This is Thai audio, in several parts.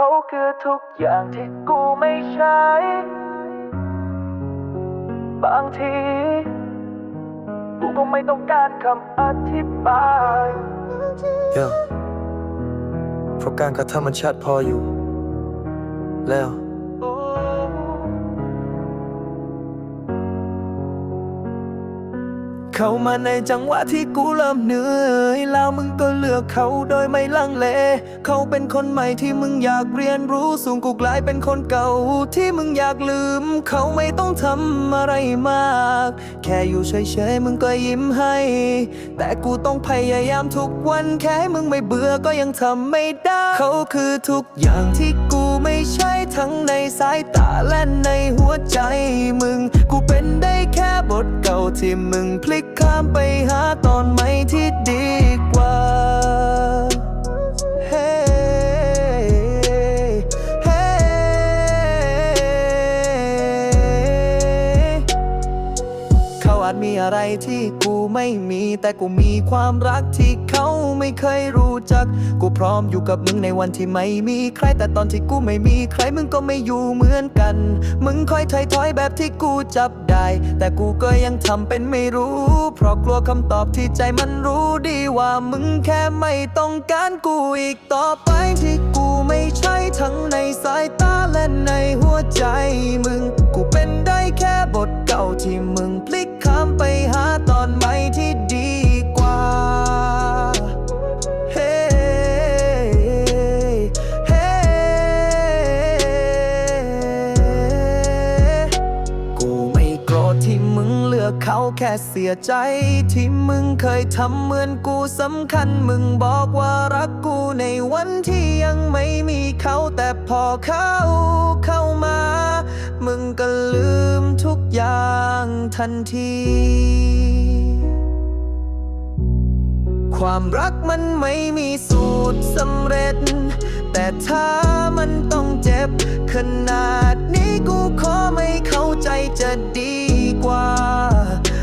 เขาคือทุกอย่างที่กูไม่ใช่บางที กูก็ไม่ต้องการคำอธิบายเยอะเพราะการกระทำมันชัดพออยู่ แล้ว เข้ามาในจังหวะที่กูเริ่มเหนื่อยแล้วมึงก็เลือกเขาโดยไม่ลังเล เขาเป็นคนใหม่ที่มึงอยากเรียนรู้สูงกูกลายเป็นคนเก่าที่มึงอยากลืม เขาไม่ต้องทำอะไรมาก แค่อยู่เฉยๆมึงก็ยิ้มให้ แต่กูต้องพยายามทุกวันแค่ให้มึงไม่เบื่อก็ยังทำไม่ได้ เขาคือทุกอย่างที่กู ทั้งในสายตาและในหัวใจมึง กูเป็นได้แค่บทเก่าที่มึงพลิกข้ามไปหาตอนใหม่ที่ดีกว่า อะไรที่กูไม่มี แต่กูมีความรักที่เขาไม่เคยรู้จัก กูพร้อมอยู่กับมึงในวันที่ไม่มีใคร แต่ตอนที่กูไม่มีใครมึงก็ไม่อยู่เหมือนกัน มึงคอยถอยถอยแบบที่กูจับได้ แต่กูก็ยังทำเป็นไม่รู้ เพราะกลัวคำตอบที่ใจมันรู้ดีว่ามึงแค่ไม่ต้องการกูอีกต่อไปที่กูไม่ใช่ทั้งในสายตาและในหัวใจมึง กูเป็นได้แค่บทเก่าที่มึง อนใหมที่ดีกว่า เฮ้เฮ้กูไม่โกรธที่มึงเลือกเขาแค่เสียใจ ที่มึงเคยทำเหมือนกูสำคัญ มึงบอกว่ารักกูในวันที่ยังไม่มีเขาแต่พอเขาเข้ามา มึงก็ลืมทุก อย่างทันที ความรักมันไม่มีสูตรสำเร็จ แต่ถ้ามันต้องเจ็บ ขนาดนี้กูขอไม่เข้าใจจะดีกว่า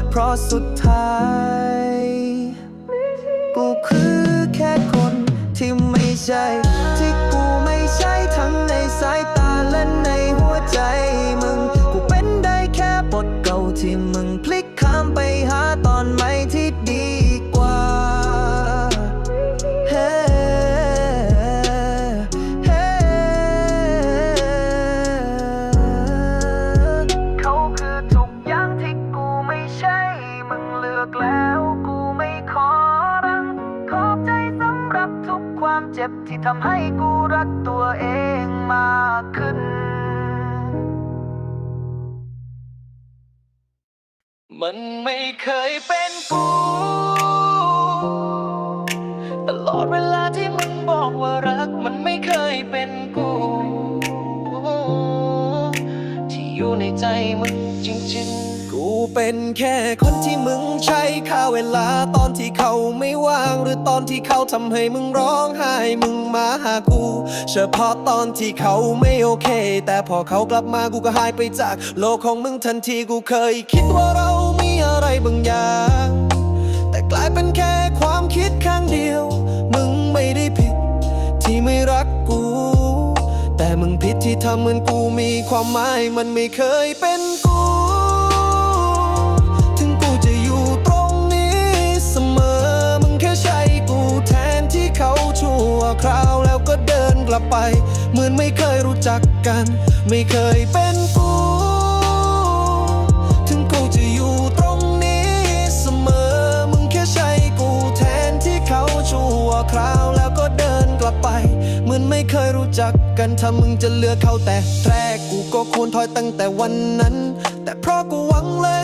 เพราะสุดท้าย กูคือแค่คนที่ไม่ใช่ ที่กูไม่ใช่ทั้งในสายตาและในหัวใจมึง รับทุกความเจ็บที่ทำให้กูรักตัวเองมากขึ้น มันไม่เคยเป็นกู ตลอดเวลาที่มึงบอกว่ารัก มันไม่เคยเป็นกู ที่อยู่ในใจมึงจริงๆกูเป็นแค่คนที่มึงใช้ค่าเวลาตอนที่เขาไม่ว่างหรือ อนที่เขาทำให้มึงร้องไห้มึงมาหากู เฉพาะตอนที่เขาไม่โอเค แต่พอเขากลับมากูก็หายไปจาก โลกของมึงทันทีกูเคย คิดว่าเรามีอะไรบางอย่าง แต่กลายเป็นแค่ความคิดข้างเดียว มึงไม่ได้ผิด ที่ไม่รักกู แต่มึงผิดที่ทำเหมือนกูมีความหมายมันไม่เคยเป็น คราวแล้วก็เดินกลับไป เหมือนไม่เคยรู้จักกัน ไม่เคยเป็นกู ถึงกูจะอยู่ตรงนี้เสมอ มึงแค่ใช้กูแทนที่เขาชั่วคราวแล้วก็เดินกลับไป เหมือนไม่เคยรู้จักกันถ้ามึงจะเลือกเขาแต่แรกกูก็ควรถอยตั้งแต่วันนั้น แต่เพราะกูหวังเลย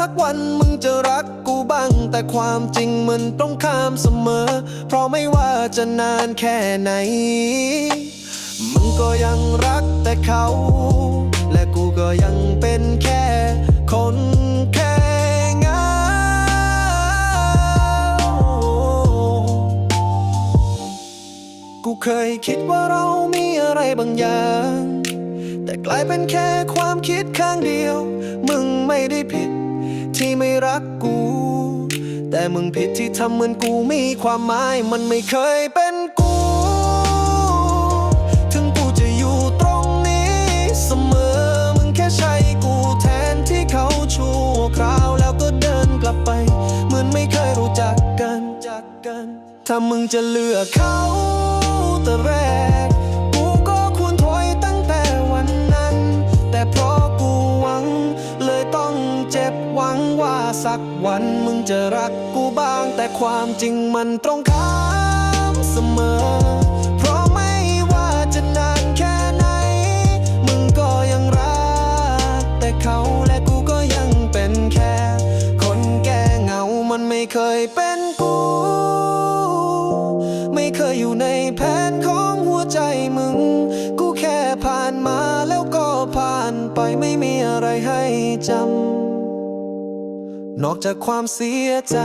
สักวันมึงจะรักกูบ้าง แต่ความจริงมันตรงข้ามเสมอ เพราะไม่ว่าจะนานแค่ไหน มึงก็ยังรักแต่เขา และกูก็ยังเป็นแค่คนแค่เหงากูเคยคิดว่าเรามีอะไรบางอย่างแต่กลายเป็นแค่ความคิดข้างเดียว มึงไม่ได้ผิด ที่ไม่รักกู แต่มึงผิดที่ทำเหมือนกูมีความหมายมันไม่เคยเป็นกู ถึงกูจะอยู่ตรงนี้เสมอ มึงแค่ใช่กูแทนที่เขาชั่วคราวแล้วก็เดินกลับไป เหมือนไม่เคยรู้จักกัน ถ้ามึงจะเลือกเขาแต่แรก สักวันมึงจะรักกูบ้าง แต่ความจริงมันตรงข้ามเสมอ เพราะไม่ว่าจะนานแค่ไหน มึงก็ยังรัก แต่เขาและกูก็ยังเป็นแค่ คนแก่เหงามันไม่เคยเป็นกู ไม่เคยอยู่ในแผนของหัวใจมึง กูแค่ผ่านมาแล้วก็ผ่านไปไม่มีอะไรให้จำ นอกจากความเสียใจ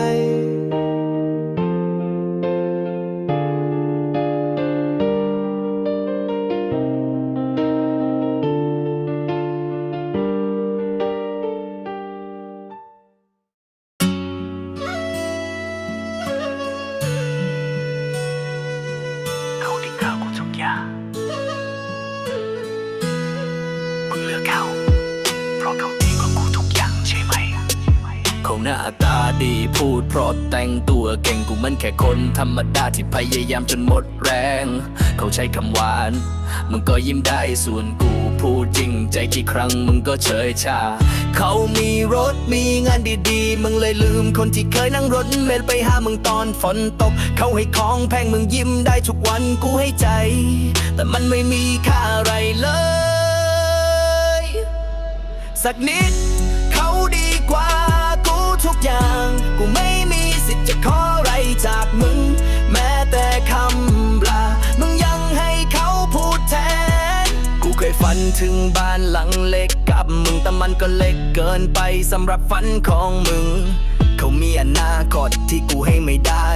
พยายามจนหมดแรง เขาใช้คำหวาน มึงก็ยิ้มได้ส่วนกูพูดจริงใจกี่ครั้งมึงก็เฉยชา เขามีรถมีงานดีๆ มึงเลยลืมคนที่เคยนั่งรถเมล์ไปหามึงตอนฝนตก เขาให้ของแพงมึงยิ้มได้ทุกวันกูให้ใจ แต่มันไม่มีค่าอะไรเลย สักนิดเขาดีกว่ากูทุกอย่าง กูไม่มีสิทธิ์จะขออะไรจากมึง นถึงบ้านหลังเล็กกับมึงแต่มันก็เล็กเกินไปสำหรับฝันของมึง เขามีอนาคตที่กูให้ไม่ได้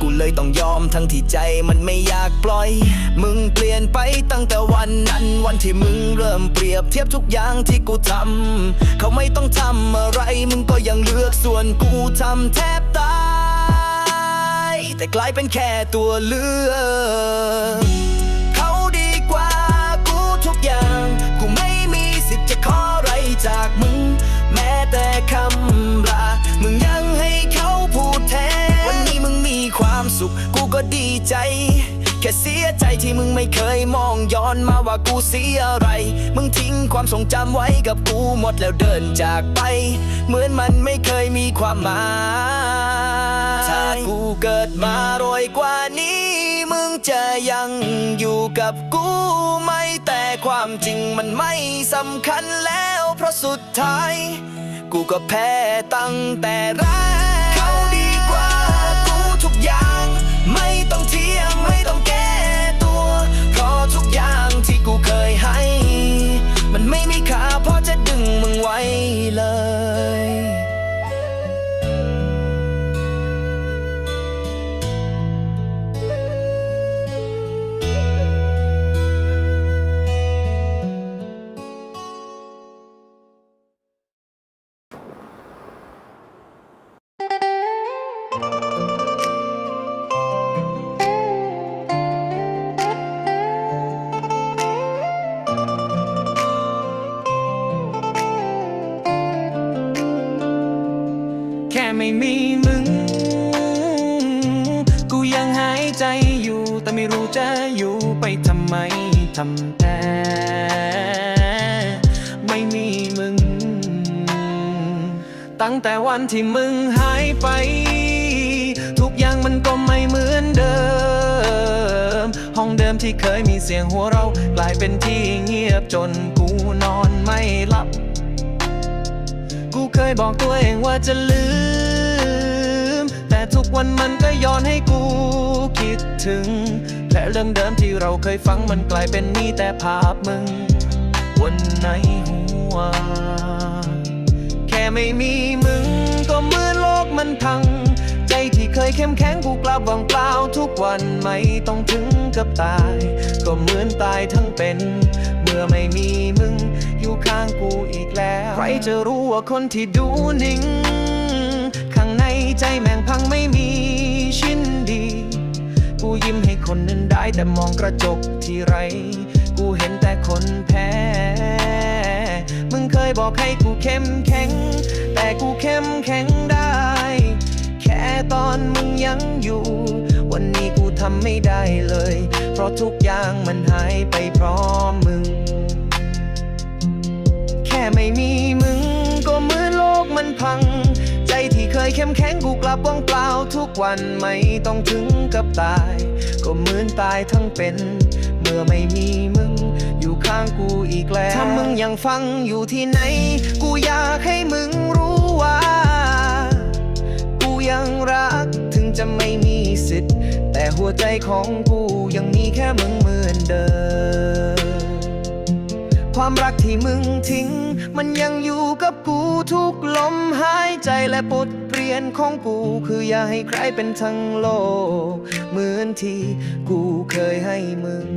กูเลยต้องยอมทั้งที่ใจมันไม่อยากปล่อย มึงเปลี่ยนไปตั้งแต่วันนั้น วันที่มึงเริ่มเปรียบเทียบทุกอย่างที่กูทำเขาไม่ต้องทำอะไร มึงก็ยังเลือกส่วนกูทำแทบตายแต่กลายเป็นแค่ตัวเลือก จากมึง แม้แต่คำลา มึงยังให้เขาพูดแทน วันนี้มึงมีความสุข กูก็ดีใจ แค่เสียใจที่มึงไม่เคยมองย้อนมาว่ากูเสียอะไร มึงทิ้งความทรงจำไว้กับกูหมดแล้วเดินจากไป เหมือนมันไม่เคยมีความหมาย ถ้ากูเกิดมารวยกว่านี้ มึงจะยังอยู่กับกูไหมแต่ความจริงมันไม่สำคัญแล้ว ท้าย กูก็แพ้ตั้งแต่แรกเขาดีกว่ากูทุกอย่าง ไม่ต้องเที่ยงไม่ต้องแก้ตัว เพราะทุกอย่างที่กูเคยให้ มันไม่มีค่าพอจะดึงมึงไว้เลย ไม่มีมึง กูยังหายใจอยู่ แต่ไม่รู้จะอยู่ไปทำไมทำแต่ไม่มีมึง ตั้งแต่วันที่มึงหายไป ทุกอย่างมันก็ไม่เหมือนเดิม ห้องเดิมที่เคยมีเสียงหัวเราะกลายเป็นที่เงียบจนกูนอนไม่หลับ เคยบอกตัวเองว่าจะลืม แต่ทุกวันมันก็ย้อนให้กูคิดถึง และเรื่องเดิมที่เราเคยฟังมันกลายเป็นมีแต่ภาพมึง วนในหัว แค่ไม่มีมึงก็เหมือนโลกมันพัง ใจที่เคยเข้มแข็งกูกลับว่างเปล่าทุกวันไม่ต้องถึงกับตาย ก็เหมือนตายทั้งเป็น เมื่อไม่มีมึง อยู่ข้างกูอีกแล้ว ใครจะรู้ว่าคนที่ดูนิ่ง ข้างในใจแม่งพังไม่มีชิ้นดี กูยิ้มให้คนนั้นได้แต่มองกระจกทีไร กูเห็นแต่คนแพ้ มึงเคยบอกให้กูเข้มแข็ง แต่กูเข้มแข็งได้ แค่ตอนมึงยังอยู่ วันนี้กูทำไม่ได้เลย เพราะทุกอย่างมันหายไปพร้อมมึง ไม่มีมึง ก็เหมือนโลกมันพัง ใจที่เคยเข้มแข็งกูกลับว่างเปล่าทุกวันไม่ต้องถึงกับตาย ก็เหมือนตายทั้งเป็น เมื่อไม่มีมึง อยู่ข้างกูอีกแล้วถ้ามึงยังฟังอยู่ที่ไหน กูอยากให้มึงรู้ว่า กูยังรักถึงจะไม่มีสิทธิ์ แต่หัวใจของกูยังมีแค่มึงเหมือนเดิมความรักที่มึงทิ้ง มันยังอยู่กับกูทุกลมหายใจและบทเรียนของกู คืออย่าให้ใครเป็นทั้งโลก เหมือนที่กูเคยให้มึง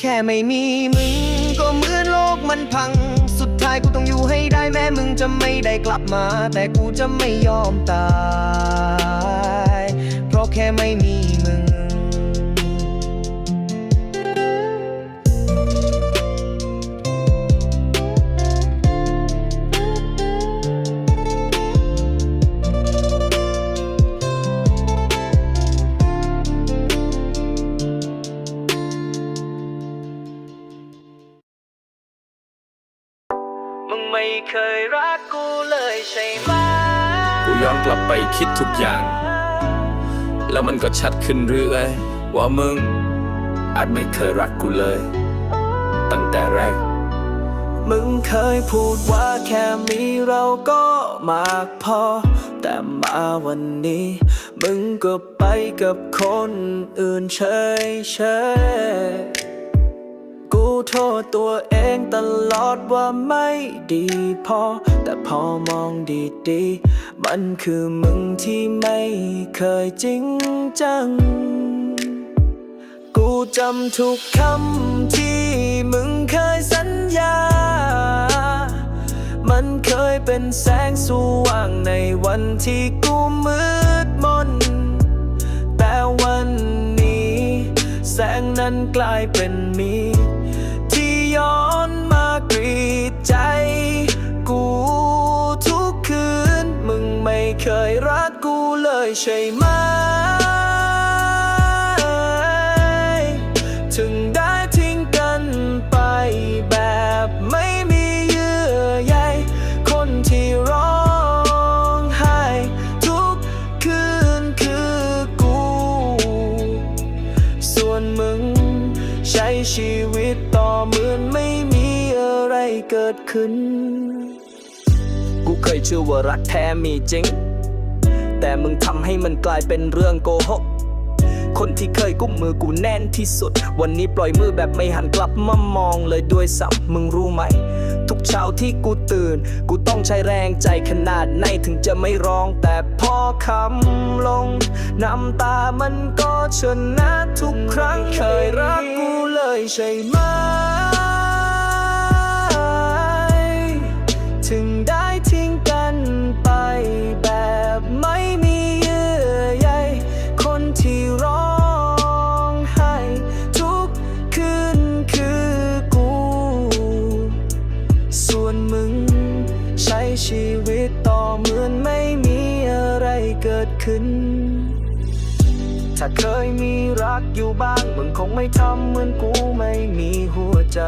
แค่ไม่มีมึง ก็เหมือนโลกมันพัง สุดท้ายกูต้องอยู่ให้ได้แม้มึงจะไม่ได้กลับมา แต่กูจะไม่ยอมตาย เพราะแค่ไม่มี คิดทุกอย่าง แล้วมันก็ชัดขึ้นเรื่อยว่ามึง อาจไม่เคยรักกูเลย ตั้งแต่แรก มึงเคยพูดว่าแค่มีเราก็มากพอ แต่มาวันนี้ มึงก็ไปกับคนอื่นเฉยเฉย โทษตัวเองตลอดว่าไม่ดีพอ แต่พอมองดีๆ มันคือมึงที่ไม่เคยจริงจัง กูจำทุกคำที่มึงเคยสัญญา มันเคยเป็นแสงสว่างในวันที่กูมืดมน แต่วันนี้ แสงนั้นกลายเป็นมี ย้อนมากรีดใจ กูทุกคืน มึงไม่เคยรักกูเลยใช่ไหม ชื่อว่ารักแท้มีจริง แต่มึงทำให้มันกลายเป็นเรื่องโกหก คนที่เคยกุ้มมือกูแน่นที่สุด วันนี้ปล่อยมือแบบไม่หันกลับมามองเลยด้วยซ้ำมึงรู้ไหม ทุกเช้าที่กูตื่น กูต้องใช้แรงใจขนาดไหนถึงจะไม่ร้อง แต่พอคำลง น้ำตามันก็ชนะทุกครั้งเคยรักกูเลยใช่ไหม กอยู่บ้าง มึงคงไม่ทำเหมือนกูไม่มีหัวใจ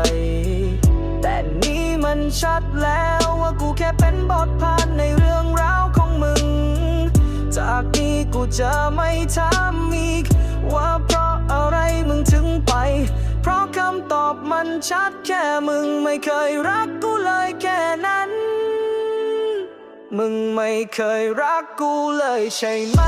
แต่นี่มันชัดแล้วว่ากูแค่เป็นบทผ่านในเรื่องราวของมึง จากนี้กูจะไม่ถามอีก ว่าเพราะอะไรมึงถึงไป เพราะคำตอบมันชัดแค่มึงไม่เคยรักกูเลยแค่นั้น มึงไม่เคยรักกูเลยใช่ไหม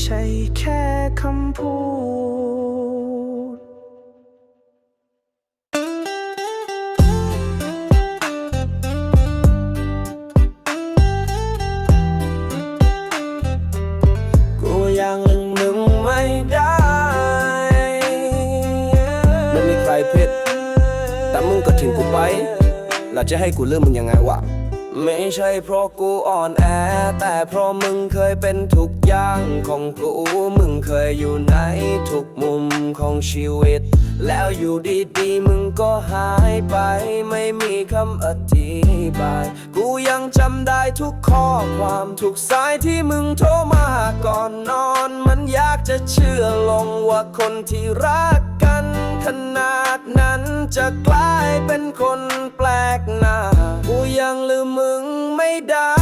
ใช่แค่คำพูด กูยังลืมมึงไม่ได้ไม่มีใครผิดแต่มึงก็ทิ้งกูไปแล้วจะให้กูลืมมึงยังไงวะ ไม่ใช่เพราะกูอ่อนแอ แต่เพราะมึงเคยเป็นทุกอย่างของกู มึงเคยอยู่ในทุกมุมของชีวิต แล้วอยู่ดีๆ มึงก็หายไป ไม่มีคำอธิบาย กูยังจำได้ทุกข้อความทุกสายที่มึงโทรมาก่อนนอน มันอยากจะเชื่อลงว่าคนที่รักกัน ขนาดนั้นจะกลายเป็นคนแปลกหน้า กูยังลืมมึงไม่ได้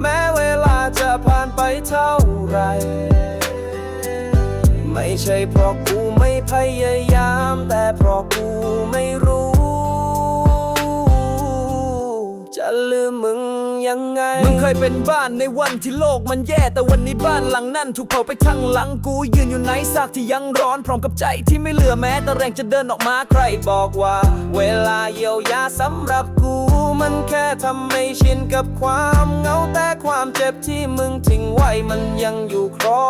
แม้เวลาจะผ่านไปเท่าไหรไม่ใช่เพราะกูไม่พยายาม แต่เพราะกูไม่รู้ จะลืมมึงยังไง มึงเคยเป็นบ้านในวันที่โลกมันแย่แต่วันนี้บ้านหลังนั้นถูกเผาไปทั้งหลังกูยืนอยู่ในซากที่ยังร้อนพร้อมกับใจที่ไม่เหลือแม้แต่แรงจะเดินออกมาใครบอกว่า เวลาเยียวยาสำหรับกูมันแค่ทำให้ชินกับความเหงาแต่ความเจ็บที่มึงทิ้งไว้มันยังอยู่ครอ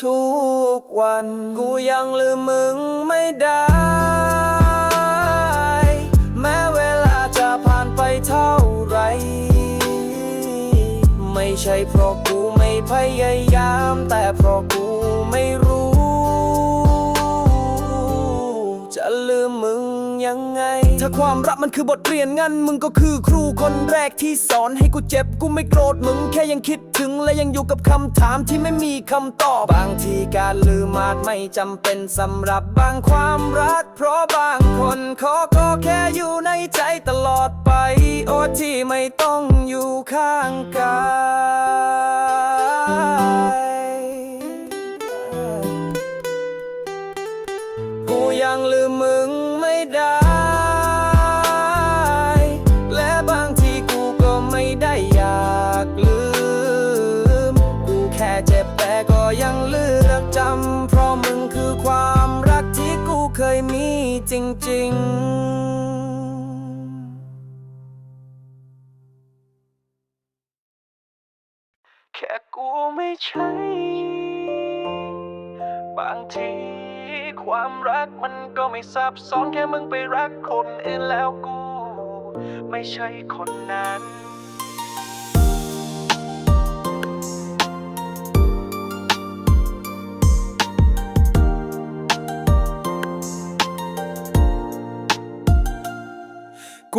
ทุกวันกูยังลืมมึงไม่ได้ ใช่เพราะกูไม่พยายาม แต่เพราะกูไม่รู้ จะลืมมึงยังไง ถ้าความรักมันคือบทเรียนงั้น มึงก็คือครูคนแรกที่สอนให้กูเจ็บกูไม่โกรธมึงแค่ยังคิดถึงและยังอยู่กับคำถามที่ไม่มีคำตอบบางทีการลืมอาจไม่จำเป็นสำหรับบางความรัก เพราะบางคนขาก็แค่อยู่ในใจตลอดไป โอ้ที่ไม่ต้องอยู่ข้างกาย ใช่บางทีความรักมันก็ไม่ซับซ้อนแค่มึงไปรักคนอื่นแล้วกู ไม่ใช่คนนั้น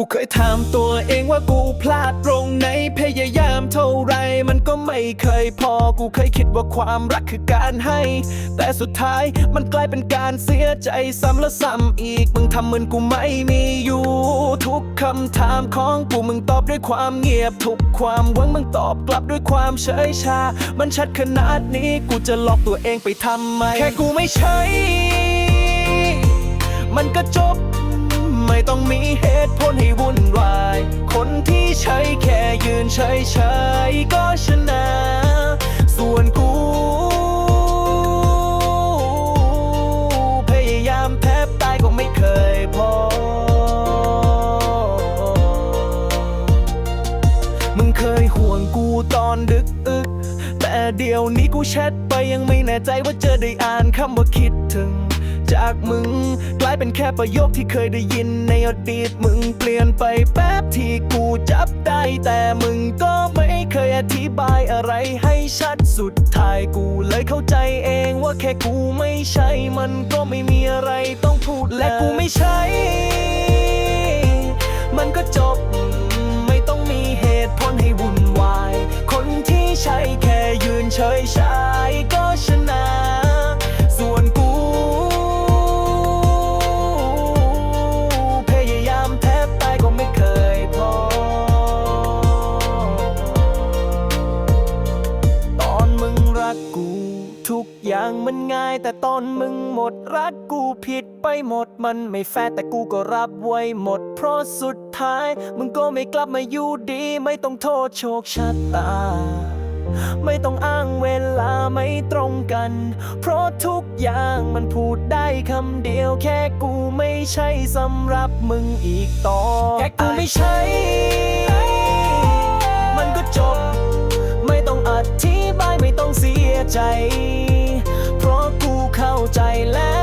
กูเคยถามตัวเองว่ากูพลาดตรงไหน พยายามเท่าไรมันก็ไม่เคยพอ กูเคยคิดว่าความรักคือการให้ แต่สุดท้ายมันกลายเป็นการเสียใจซ้ำและซ้ำอีก มึงทำเหมือนกูไม่มีอยู่ ทุกคำถามของกูมึงตอบด้วยความเงียบ ทุกความหวังมึงตอบกลับด้วยความเฉยชา มันชัดขนาดนี้กูจะหลอกตัวเองไปทำไม แค่กูไม่ใช่ มันก็จบ ไม่ต้องมีเหตุผลให้วุ่นวาย คนที่ใช้แค่ยืนเฉยๆก็ชนะ ส่วนกูพยายามแทบตายก็ไม่เคยพอ มึงเคยห่วงกูตอนดึกอึก แต่เดี๋ยวนี้กูแชทไปยังไม่แน่ใจว่าเจอได้อ่านคำว่าคิดถึง จากมึง กลายเป็นแค่ประโยคที่เคยได้ยินในอดีตมึงเปลี่ยนไปแป๊บที่กูจับได้ แต่มึงก็ไม่เคยอธิบายอะไรให้ชัดสุดท้ายกูเลยเข้าใจเองว่าแค่กูไม่ใช่มันก็ไม่มีอะไรต้องพูดและกูไม่ใช่ มันก็จบไม่ต้องมีเหตุผลให้วุ่นวาย คนที่ใช่แค่ยืนเฉยชายก็ แต่ตอนมึงหมดรักกูผิดไปหมดมันไม่แฟร์แต่กูก็รับไว้หมด เพราะสุดท้าย มึงก็ไม่กลับมาอยู่ดี ไม่ต้องโทษโชคชะตา ไม่ต้องอ้างเวลาไม่ตรงกัน เพราะทุกอย่างมันพูดได้คำเดียวแค่กูไม่ใช่สำหรับมึงอีกต่อแค่กูไม่ใช่มันก็จบ ไม่ต้องอธิบายไม่ต้องเสียใจ ใจแล้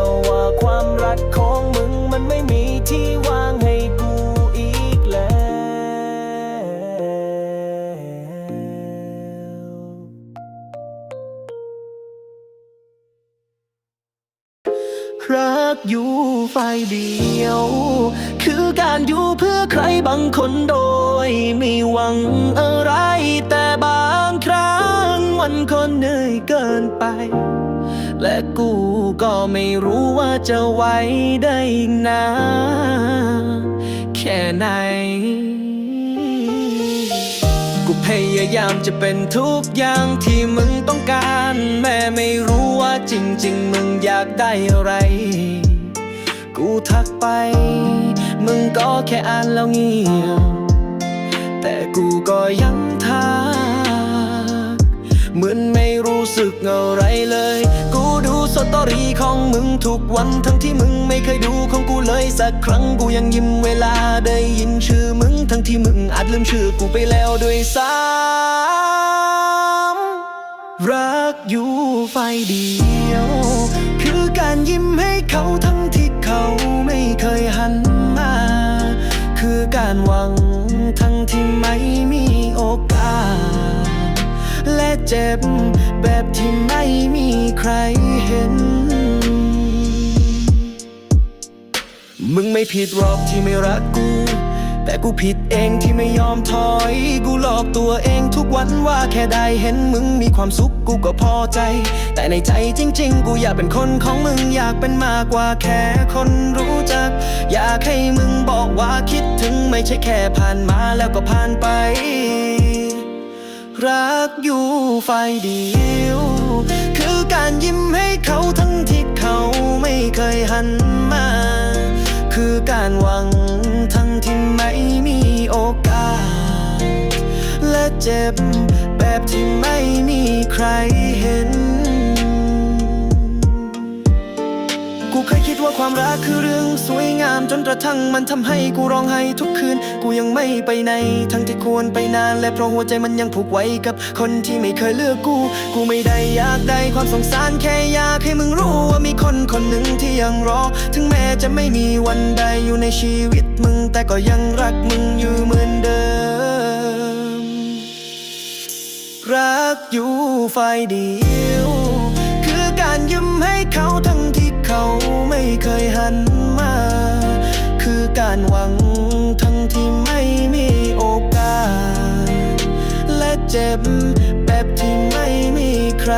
ว ว่าความรักของมึงมันไม่มีที่วางให้กูอีกแล้ว รักอยู่ฝ่ายเดียว คือการอยู่เพื่อใครบางคนโดย ไม่หวังอะไรแต่ มันก็เหนื่อยเกินไป และกูก็ไม่รู้ว่าจะไหว้ได้อีกนานแค่ไหน กูพยายามจะเป็นทุกอย่างที่มึงต้องการ แม่ไม่รู้ว่าจริง ๆ มึงอยากได้อะไร กูทักไป มึงก็แค่อ่านแล้วเงียบแต่กูก็ยังทัก เหมือนไม่รู้สึกอะไรเลย กูดูสตอรี่ของมึงทุกวันทั้งที่มึงไม่เคยดูของกูเลยสักครั้งกูยังยิ้มเวลาได้ยินชื่อมึงทั้งที่มึงอาจลืมชื่อกูไปแล้วด้วยซ้ำรักอยู่ไฟเดียว จ็บ แบบที่ไม่มีใครเห็น มึงไม่ผิดหรอกที่ไม่รักกู แต่กูผิดเองที่ไม่ยอมถอย กูหลอกตัวเองทุกวันว่าแค่ได้เห็นมึงมีความสุขกูก็พอใจ แต่ในใจจริง ๆ กูอยากเป็นคนของมึงอยากเป็นมากกว่าแค่คนรู้จัก อยากให้มึงบอกว่าคิดถึงไม่ใช่แค่ผ่านมาแล้วก็ผ่านไป รักอยู่ฝ่ายเดียว คือการยิ้มให้เขาทั้งที่เขาไม่เคยหันมา คือการหวังทั้งที่ไม่มีโอกาส และเจ็บแบบที่ไม่มีใคร สวยงามจนกระทั่งมันทำให้กูร้องไห้ทุกคืน กูยังไม่ไปไหน ทั้งที่ควรไปนาน และเพราะหัวใจมันยังผูกไว้กับคนที่ไม่เคยเลือกกู กูไม่ได้อยากได้ความสงสารแค่อยากให้มึงรู้ว่ามีคนคนหนึ่งที่ยังรอ ถึงแม้จะไม่มีวันใดอยู่ในชีวิตมึง แต่ก็ยังรักมึงอยู่เหมือนเดิม รักอยู่ฝ่ายเดียวานหวัง ทั้งที่ไม่มีโอกาส และเจ็บแบบที่ไม่มีใคร